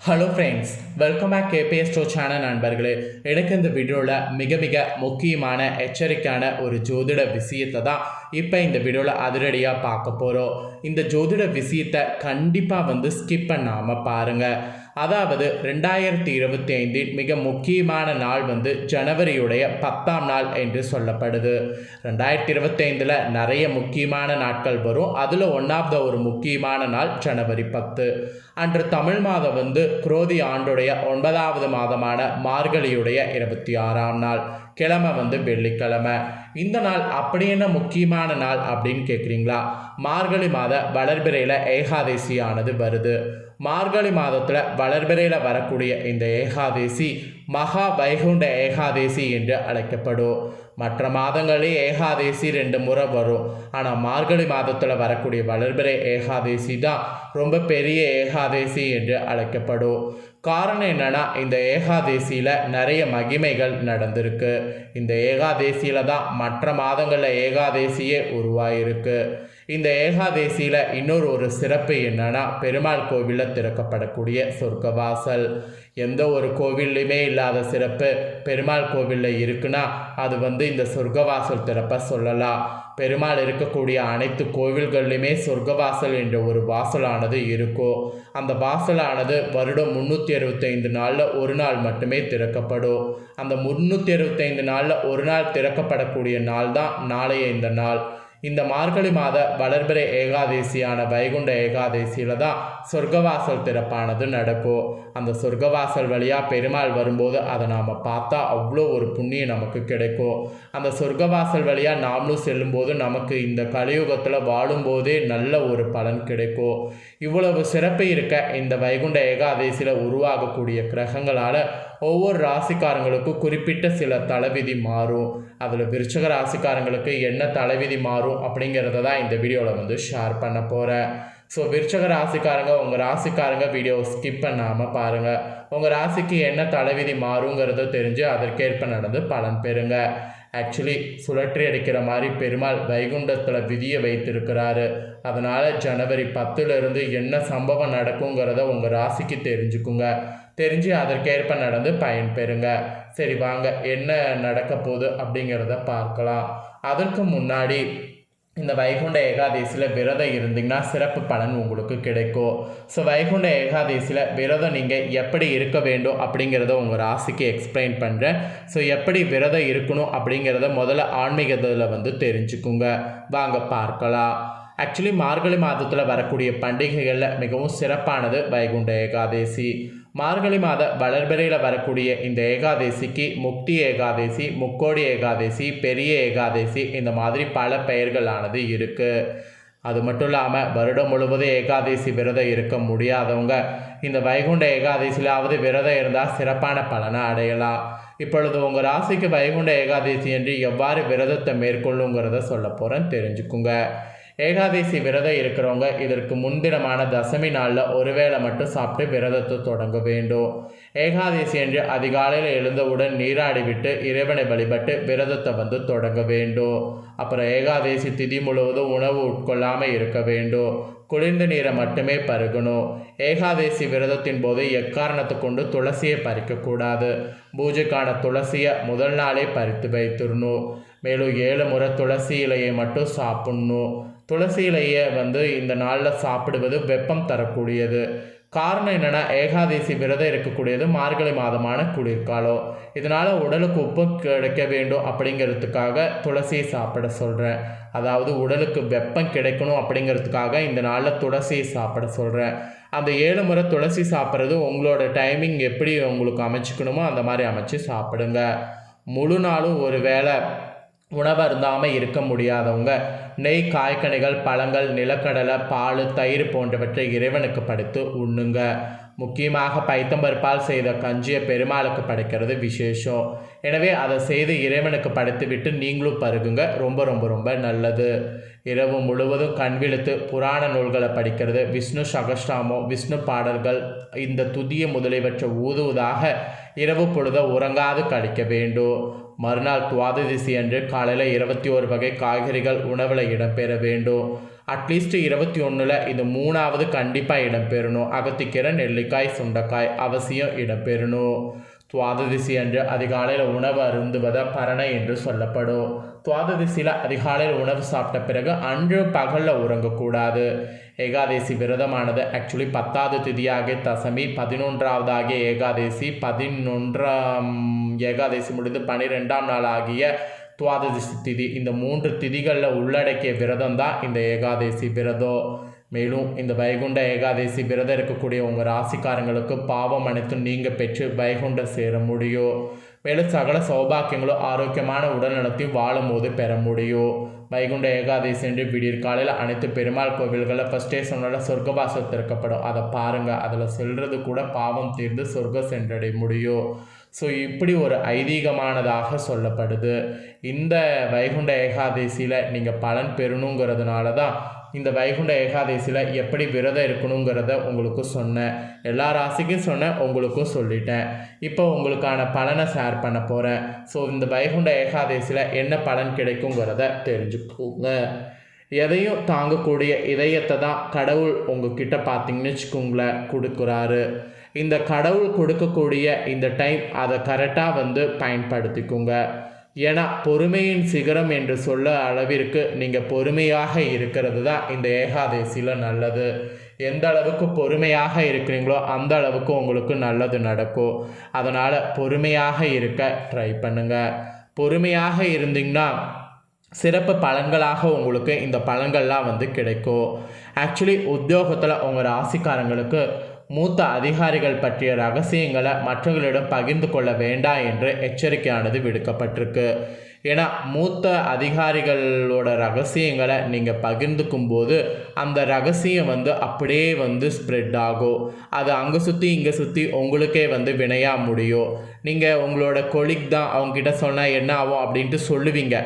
Hello friends welcome back KBS to channel நண்பர்களே. எனக்கு இந்த வீடியோவில் மிக மிக முக்கியமான எச்சரிக்கையான ஒரு ஜோதிட விஷயத்தை தான் இப்போ இந்த வீடியோவில் அதிரடியாக பார்க்க போகிறோம் இந்த ஜோதிட விஷயத்தை கண்டிப்பாக வந்து ஸ்கிப் பண்ணாமல் பாருங்கள் அதாவது ரெண்டாயிரத்தி இருபத்தி ஐந்தில் மிக முக்கியமான நாள் வந்து ஜனவரியுடைய பத்தாம் நாள் என்று சொல்லப்படுது. ரெண்டாயிரத்தி இருபத்தி ஐந்தில் நிறைய முக்கியமான நாட்கள் வரும். அதில் ஒன்றாவது ஒரு முக்கியமான நாள் ஜனவரி பத்து. அன்று தமிழ் மாதம் வந்து குரோதி ஆண்டுடைய ஒன்பதாவது மாதமான மார்கழியுடைய இருபத்தி ஆறாம் நாள். கிழமை வந்து வெள்ளிக்கிழமை. இந்த நாள் அப்படி என்ன முக்கியமான நாள் அப்படின்னு கேட்குறீங்களா மார்கழி மாத வளர்பிறையில் ஏகாதசியானது வருது. மார்கழி மாதத்தில் வளர்பிறையில் வரக்கூடிய இந்த ஏகாதசி மகா வைகுண்ட ஏகாதசி என்று அழைக்கப்படும். மற்ற மாதங்களே ஏகாதசி ரெண்டு முறை வரும். ஆனால் மார்கழி மாதத்தில் வரக்கூடிய வளர்பிறை ஏகாதசி தான் ரொம்ப பெரிய ஏகாதசி என்று அழைக்கப்படும். காரணம் என்னென்னா இந்த ஏகாதசியில் நிறைய மகிமைகள் நடந்திருக்கு. இந்த ஏகாதசியில் தான் மற்ற மாதங்களில் ஏகாதசியே உருவாயிருக்கு. இந்த ஏகாதசியில் இன்னொரு ஒரு சிறப்பு என்னன்னா பெருமாள் கோவிலில் திறக்கப்படக்கூடிய சொர்க்கவாசல். எந்த ஒரு கோவில்லையுமே இல்லாத சிறப்பு பெருமாள் கோவிலில் இருக்குன்னா அது வந்து இந்த சொர்க்கவாசல் திறப்ப சொல்லலாம். பெருமாள் இருக்கக்கூடிய அனைத்து கோவில்கள்லையுமே சொர்க்கவாசல் என்ற ஒரு வாசலானது இருக்கும். அந்த வாசலானது வருடம் முந்நூற்றி அறுபத்தைந்து நாளில் ஒரு நாள் மட்டுமே திறக்கப்படும். அந்த முந்நூற்றி அறுபத்தைந்து நாளில் ஒரு நாள் திறக்கப்படக்கூடிய நாள் தான் நாளைய இந்த நாள். இந்த மார்கழி மாத வளர்பிறை ஏகாதசியான வைகுண்ட ஏகாதசியில் தான் சொர்க்கவாசல் திறப்பானது நடக்கும் அந்த சொர்க்கவாசல் வழியாக பெருமாள் வரும்போது அதை நாம் பார்த்தா அவ்வளோ ஒரு புண்ணியம் நமக்கு கிடைக்கும் அந்த சொர்க்கவாசல் வழியாக நாமளும் செல்லும்போது நமக்கு இந்த கலியுகத்தில் வாழும்போதே நல்ல ஒரு பலன் கிடைக்கும் இவ்வளவு சிறப்பு இருக்க இந்த வைகுண்ட ஏகாதசியில் உருவாகக்கூடிய கிரகங்களால் ஒவ்வொரு ராசிக்காரங்களுக்கும் குறிப்பிட்ட சில தலைவிதி மாறும். அதில் விருச்சக ராசிக்காரங்களுக்கு என்ன தலைவிதி மாறும் அப்படிங்கிறத தான் இந்த வீடியோவில் வந்து ஷேர் பண்ண போகிறேன் ஸோ விருச்சக ராசிக்காரங்க உங்கள் ராசிக்காரங்க வீடியோ ஸ்கிப் பண்ணாமல் பாருங்கள் உங்கள் ராசிக்கு என்ன தலைவிதி மாறுங்கிறத தெரிஞ்சு அதற்கேற்ப நடந்து பலன் பெறுங்க. ஆக்சுவலி சுழற்றி அடிக்கிற மாதிரி பெருமாள் வைகுண்டத்தில் விதியை வைத்திருக்கிறாரு. அதனால் ஜனவரி பத்துலேருந்து என்ன சம்பவம் நடக்குங்கிறத உங்கள் ராசிக்கு தெரிஞ்சுக்குங்க. தெரிஞ்சு அதற்கேற்ப நடந்து பயன் பெறுங்க. சரி வாங்க. என்ன நடக்க போகுது அப்படிங்கிறத பார்க்கலாம். அதற்கு முன்னாடி இந்த வைகுண்ட ஏகாதசியில் விரதம் இருந்தீங்கன்னா சிறப்பு பலன் உங்களுக்கு கிடைக்கும். ஸோ வைகுண்ட ஏகாதசியில் விரதம் நீங்கள் எப்படி இருக்க வேண்டும் அப்படிங்கிறத உங்கள் ராசிக்கு எக்ஸ்பிளைன் பண்ணுறேன் ஸோ எப்படி விரதம் இருக்கணும் அப்படிங்கிறத முதல்ல ஆன்மீகத்தில் வந்து தெரிஞ்சுக்குங்க. வாங்க பார்க்கலாம். ஆக்சுவலி மார்கழி மாதத்தில் வரக்கூடிய பண்டிகைகளில் மிகவும் சிறப்பானது வைகுண்ட ஏகாதசி. மார்கழி மாத வளர்பிறையில் வரக்கூடிய இந்த ஏகாதசிக்கு முக்தி ஏகாதசி முக்கோடி ஏகாதசி பெரிய ஏகாதசி இந்த மாதிரி பல பெயர்களானது இருக்குது அது மட்டும் இல்லாமல் வருடம் முழுவதும் ஏகாதசி விரதம் இருக்க முடியாதவங்க இந்த வைகுண்ட ஏகாதசியிலாவது விரதம் இருந்தால் சிறப்பான பலனை அடையலாம். இப்பொழுது உங்கள் ராசிக்கு வைகுண்ட ஏகாதசி என்று எவ்வாறு விரதத்தை மேற்கொள்ளுங்கிறத சொல்ல போகிறேன் தெரிஞ்சுக்குங்க. ஏகாதசி விரதம் இருக்கிறவங்க இதற்கு முன்தினமான தசமி நாளில் ஒருவேளை மட்டும் சாப்பிட்டு விரதத்தை தொடங்க வேண்டும். ஏகாதசி என்று அதிகாலையில் எழுந்தவுடன் நீராடி விட்டு இறைவனை வழிபட்டு விரதத்தை வந்து தொடங்க வேண்டும். அப்புறம் ஏகாதசி திதி முழுவதும் உணவு உட்கொள்ளாமல் இருக்க வேண்டும். குளிர்ந்த நீரை மட்டுமே பருகணும். ஏகாதசி விரதத்தின் போது எக்காரணத்தை கொண்டு துளசியை பறிக்கக்கூடாது பூஜைக்கான துளசியை முதல் நாளே பறித்து வைத்திடணும். மேலும் ஏழு முறை துளசி இலையை மட்டும் சாப்பிட்ணும். துளசி இலையை வந்து இந்த நாளில் சாப்பிடுவது வெப்பம் தரக்கூடியது. காரணம் என்னென்னா ஏகாதசி விரதம் இருக்கக்கூடியது மார்கழி மாதமான குளிர்காலம். இதனால் உடலுக்கு உப்பு கிடைக்க வேண்டும் அப்படிங்கிறதுக்காக துளசியை சாப்பிட சொல்கிறேன் அதாவது உடலுக்கு வெப்பம் கிடைக்கணும் அப்படிங்கிறதுக்காக இந்த நாளில் துளசியை சாப்பிட சொல்கிறேன் அந்த ஏழு முறை துளசி சாப்பிட்றது உங்களோட டைமிங் எப்படி உங்களுக்கு அமைச்சிக்கணுமோ அந்த மாதிரி அமைச்சு சாப்பிடுங்க. முழு நாளும் ஒரு வேளை உணவு அருந்தாமல் இருக்க முடியாதவங்க நெய் காய்கனிகள் பழங்கள் நிலக்கடலை பால் தயிர் போன்றவற்றை இறைவனுக்கு படைத்து உண்ணுங்க. முக்கியமாக பைத்தம்பருப்பால் செய்த கஞ்சியை பெருமாளுக்கு படைக்கிறது விசேஷம். எனவே அதை செய்து இறைவனுக்கு படைத்து விட்டு நீங்களும் பருகுங்க. ரொம்ப ரொம்ப ரொம்ப நல்லது. இரவு முழுவதும் கண்விழுத்து புராண நூல்களை படிக்கிறது விஷ்ணு சகஸ்டாமம் விஷ்ணு பாடல்கள் இந்த துதிய முதலியவற்றை ஊதுவதாக இரவு பொழுத உறங்காது கழிக்க வேண்டும். மறுநாள் துவாதசி அன்று காலையில் இருபத்தி ஒரு வகை காய்கறிகள் உணவில் இடம்பெற வேண்டும். அட்லீஸ்ட் இருபத்தி ஒன்றில் இது மூணாவது கண்டிப்பாக இடம்பெறணும். அகத்திக்கீரை நெல்லிக்காய் சுண்டைக்காய் அவசியம் இடம்பெறணும். துவாததிசி அன்று அதிகாலையில் உணவு அருந்துவத பரணை என்று சொல்லப்படும். துவாததிசியில் அதிகாலையில் உணவு சாப்பிட்ட பிறகு அன்று பகலில் உறங்கக்கூடாது. ஏகாதேசி விரதமானது ஆக்சுவலி பத்தாவது திதியாகிய தசமி பதினொன்றாவதாகிய ஏகாதேசி பதினொன்றாம் ஏகாதசி முடிந்து பனிரெண்டாம் நாள் ஆகிய துவாதசி திதி. இந்த மூன்று திதிகளில் உள்ளடக்கிய விரதம் தான் இந்த ஏகாதசி விரதம் மேலும் இந்த வைகுண்ட ஏகாதசி விரதம் இருக்கக்கூடிய உங்கள் ராசிக்காரங்களுக்கு பாவம் அனைத்தும் நீங்கள் பெற்று வைகுண்டம் சேர முடியும். மேலும் சகல சௌபாக்கியங்களும் ஆரோக்கியமான உடல்நலத்தையும் வாழும் போது பெற முடியும். வைகுண்ட ஏகாதசி என்று விடியற் காலையில் அனைத்து பெருமாள் கோவில்களில் ஃபஸ்ட்டே சொன்னால சொர்க்கவாசம் திறக்கப்படும். அதை பாருங்கள் அதில் செல்றது கூட பாவம் தீர்ந்து சொர்க்கம் சென்றடைய முடியும். ஸோ இப்படி ஒரு ஐதீகமானதாக சொல்லப்படுது. இந்த வைகுண்ட ஏகாதசியில் நீங்கள் பலன் பெறணுங்கிறதுனால தான் இந்த வைகுண்ட ஏகாதசியில் எப்படி விரதம் இருக்கணுங்கிறத உங்களுக்கு சொன்னேன். எல்லா ராசிக்கும் சொன்னேன் உங்களுக்கும் சொல்லிட்டேன். இப்போ உங்களுக்கான பலனை ஷேர் பண்ண போகிறேன் ஸோ இந்த வைகுண்ட ஏகாதசியில் என்ன பலன் கிடைக்குங்கிறத தெரிஞ்சுக்கோங்க. எதையும் தாங்கக்கூடிய இதயத்தை தான் கடவுள் உங்ககிட்ட பார்த்தீங்கன்னு வச்சுக்கோங்களேன் கொடுக்குறாரு. இந்த கடவுள் கொடுக்கக்கூடிய இந்த டைம் அதை கரெக்டாக வந்து பயன்படுத்திக்கோங்க. ஏன்னா பொறுமையின் சிகரம் என்று சொல்ல அளவிற்கு நீங்கள் பொறுமையாக இருக்கிறது தான் இந்த ஏகாதசியில் நல்லது. எந்த அளவுக்கு பொறுமையாக இருக்கிறீங்களோ அந்த அளவுக்கு உங்களுக்கு நல்லது நடக்கும். அதனால் பொறுமையாக இருக்க ட்ரை பண்ணுங்கள் பொறுமையாக இருந்தீங்கன்னா சிறப்பு பலன்களாக உங்களுக்கு இந்த பலன்கள்லாம் வந்து கிடைக்கும். ஆக்சுவலி உத்தியோகத்தில் உங்கள் ராசிக்காரங்களுக்கு மூத்த அதிகாரிகள் பற்றிய ரகசியங்களை மற்றவர்களிடம் பகிர்ந்து கொள்ள வேண்டாம் என்று எச்சரிக்கையானது விடுக்கப்பட்டிருக்கு. ஏன்னா மூத்த அதிகாரிகளோட ரகசியங்களை நீங்கள் பகிர்ந்துக்கும் போது அந்த ரகசியம் வந்து அப்படியே வந்து ஸ்ப்ரெட் ஆகும் அது அங்கே சுற்றி இங்கே சுற்றி உங்களுக்கே வந்து வினையாக முடியும் நீங்கள் உங்களோட கொலிக் தான் அவங்ககிட்ட சொன்னால் என்ன ஆகும் அப்படின்ட்டு சொல்லுவீங்க.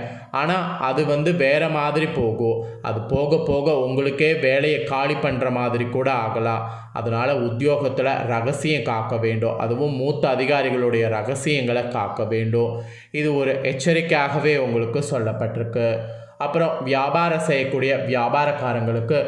ஆனால் அது வந்து வேறு மாதிரி போகும் அது போக போக உங்களுக்கே வேலையை காலி பண்ணுற மாதிரி கூட ஆகலாம். அதனால் உத்தியோகத்தில் ரகசியம் காக்க வேண்டும். அதுவும் மூத்த அதிகாரிகளுடைய ரகசியங்களை காக்க வேண்டும். இது ஒரு எச்சரிக்கையாகவே உங்களுக்கு சொல்லப்பட்டிருக்கு. அப்புறம் வியாபாரம் செய்யக்கூடிய வியாபாரக்காரங்களுக்கு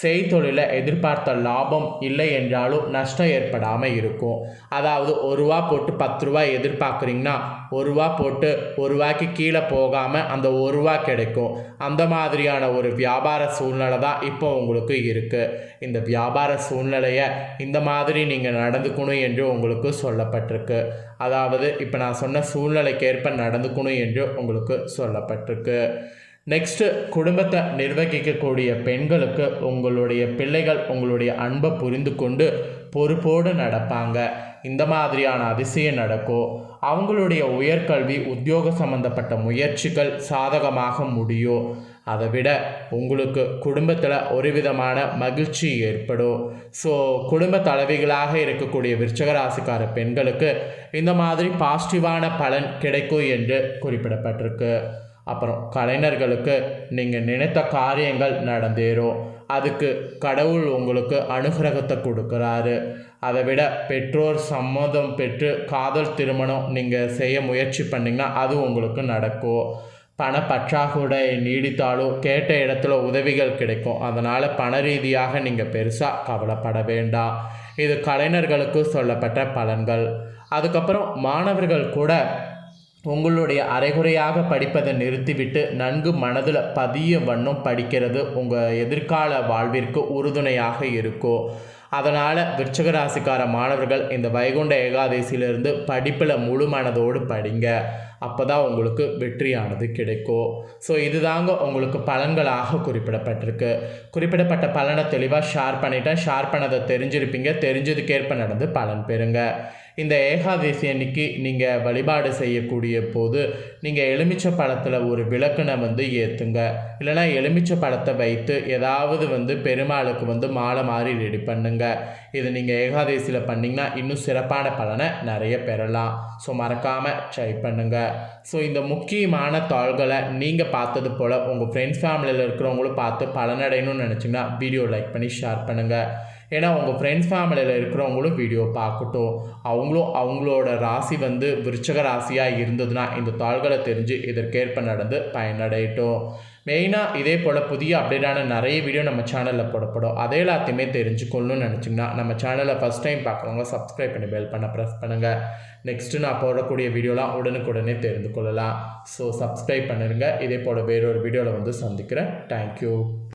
செய்தொழில எதிர்பார்த்த லாபம் இல்லை என்றாலும் நஷ்டம் ஏற்படாமல் இருக்கும். அதாவது ஒரு ரூபா போட்டு பத்து ரூபா எதிர்பார்க்குறீங்கன்னா ஒரு ரூபா போட்டு ஒரு ரூபாய்க்கு கீழே போகாமல் அந்த ஒரு ரூபா கிடைக்கும். அந்த மாதிரியான ஒரு வியாபார சூழ்நிலை தான் இப்போ உங்களுக்கு இருக்குது இந்த வியாபார சூழ்நிலையை இந்த மாதிரி நீங்கள் நடந்துக்கணும் என்று உங்களுக்கு சொல்லப்பட்டிருக்கு. அதாவது இப்போ நான் சொன்ன சூழ்நிலைக்கேற்ப நடந்துக்கணும் என்று உங்களுக்கு சொல்லப்பட்டிருக்கு. நெக்ஸ்ட்டு குடும்பத்தை நிர்வகிக்கக்கூடிய பெண்களுக்கு உங்களுடைய பிள்ளைகள் உங்களுடைய அன்பை புரிந்து கொண்டு பொறுப்போடு நடப்பாங்க. இந்த மாதிரியான அதிசயம் நடக்கும். அவங்களுடைய உயர்கல்வி உத்தியோக சம்பந்தப்பட்ட முயற்சிகள் சாதகமாக முடியும். அதை விட உங்களுக்கு குடும்பத்தில் ஒரு விதமான மகிழ்ச்சி ஏற்படும். ஸோ குடும்ப தலைவிகளாக இருக்கக்கூடிய விருச்சகராசிக்கார பெண்களுக்கு இந்த மாதிரி பாசிட்டிவான பலன் கிடைக்கும் என்று குறிப்பிடப்பட்டிருக்கு. அப்புறம் கலைஞர்களுக்கு நீங்கள் நினைத்த காரியங்கள் நடந்தேறும் அதுக்கு கடவுள் உங்களுக்கு அனுகிரகத்தை கொடுக்குறாரு. அதை விட பெற்றோர் சம்மதம் பெற்று காதல் திருமணம் நீங்கள் செய்ய முயற்சி பண்ணிங்கன்னா அது உங்களுக்கு நடக்கும் பண பற்றாக்குறை நீடித்தாலும் கேட்ட இடத்துல உதவிகள் கிடைக்கும். அதனால் பண ரீதியாக நீங்கள் பெருசாக கவலைப்பட வேண்டாம் இது கலைஞர்களுக்கு சொல்லப்பட்ட பலன்கள். அதுக்கப்புறம் மாணவர்கள் கூட உங்களுடைய அரைகுறையாக படிப்பதை நிறுத்திவிட்டு நன்கு மனதில் பதிய வண்ணம் படிக்கிறது உங்கள் எதிர்கால வாழ்விற்கு உறுதுணையாக இருக்கும் அதனால் விருச்சகராசிக்கார மாணவர்கள் இந்த வைகுண்ட ஏகாதசியிலிருந்து படிப்பில் முழு மனதோடு படிங்க. அப்போ தான் உங்களுக்கு வெற்றியானது கிடைக்கும் ஸோ இதுதாங்க உங்களுக்கு பலன்களாக குறிப்பிடப்பட்டிருக்கு. குறிப்பிடப்பட்ட பலனை தெளிவாக ஷேர் பண்ணிட்டேன் ஷேர் பண்ணதை தெரிஞ்சிருப்பீங்க. தெரிஞ்சதுக்கேற்ப நடந்து பலன் பெறுங்க. இந்த ஏகாதசி அன்னைக்கு நீங்கள் வழிபாடு செய்யக்கூடிய போது நீங்கள் எலுமிச்சை பழத்தில் ஒரு விளக்கினை வந்து ஏற்றுங்க இல்லைனா எலுமிச்சை பழத்தை வைத்து ஏதாவது வந்து பெருமாளுக்கு வந்து மாலை மாதிரி ரெடி பண்ணுங்க. இது நீங்கள் ஏகாதசியில் பண்ணிங்கன்னா இன்னும் சிறப்பான பலனை நிறைய பெறலாம். ஸோ மறக்காமல் ட்ரை பண்ணுங்கள் ஸோ இந்த முக்கியமான தாள்களை நீங்கள் பார்த்தது போல் உங்கள் ஃப்ரெண்ட்ஸ் ஃபேமிலியில் இருக்கிறவங்களும் பார்த்து பலனடையணும்னு நினச்சிங்கன்னா வீடியோ லைக் பண்ணி ஷேர் பண்ணுங்கள் ஏன்னா உங்கள் ஃப்ரெண்ட்ஸ் ஃபேமிலியில் இருக்கிறவங்களும் வீடியோ பார்க்கட்டும். அவங்களும் அவங்களோட ராசி வந்து விருச்சக ராசியாக இருந்ததுன்னா இந்த தாள்களை தெரிஞ்சு இதற்கேற்ப நடந்து பயனடையட்டும். மெயினாக இதே போல் புதிய அப்டேட்டான நிறைய வீடியோ நம்ம சேனலில் போடப்படும். அதை எல்லாத்தையுமே தெரிஞ்சுக்கொள்ளணும்னு நினச்சிங்கன்னா நம்ம சேனலை ஃபஸ்ட் டைம் பார்க்குறவங்க சப்ஸ்கிரைப் பண்ணி பெல் பண்ண ப்ரெஸ் பண்ணுங்கள் நெக்ஸ்ட்டு நான் போடக்கூடிய வீடியோலாம் உடனுக்குடனே தெரிந்து கொள்ளலாம். ஸோ சப்ஸ்கிரைப் பண்ணிடுங்க இதே போல் வேறொரு வீடியோவில் வந்து சந்திக்கிறேன். தேங்க்யூ